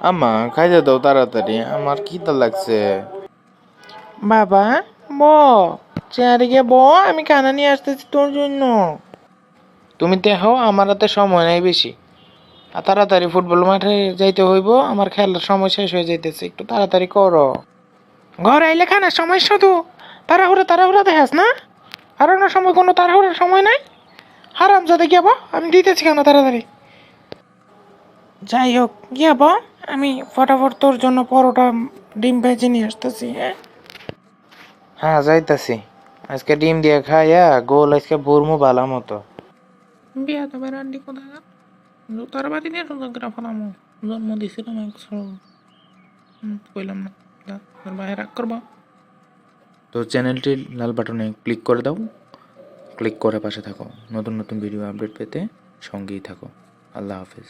আম্মা খাইতে দাও তাড়াতাড়ি আমার খিদা লাগছে। বাবা ব চেয়ারে গিয়ে ব আমি কানা নিয়ে আসতেছি তোর জন্য। তুমি দেখো আমার হাতে সময় নাই বেশি। আর তাড়াতাড়ি ফুটবল মাঠে যাইতে হইব আমার খেলার সময় শেষ হয়ে যাইতেছে একটু তাড়াতাড়ি করো। ঘর আইলে খানার সময় শুধু? তাড়াহুড়া তাড়াহুড়া দেখাস না? হারানোর সময় কোনো তাড়াহুড়ার সময় নাই? হারাম যাতে গিয়ে আমি দিতেছি কেন তাড়াতাড়ি। যাই হোক গিয়ে বো আমি ফটাফট তোর জন্য পরোটা ডিম ভেজে নিয়ে আসতেছি হ্যাঁ? হ্যাঁ যাইতাছি। আজকে ডিম দিয়ে খাইয়া গোল আজকে বুরমু ভালো মতো। বিয়া তো বেড়ান্ডি কোথায় জুতার বাড়ি দিয়ে সুযোগরা ফলামো জন্ম দিছিলাম একশো কইলাম না তোর বাইরে রাগ করবা। তো চ্যানেলটি লাল বাটনে ক্লিক করে দাও ক্লিক করে পাশে থাকো। নতুন নতুন ভিডিও আপডেট পেতে সঙ্গেই থাকো। আল্লাহ হাফিজ।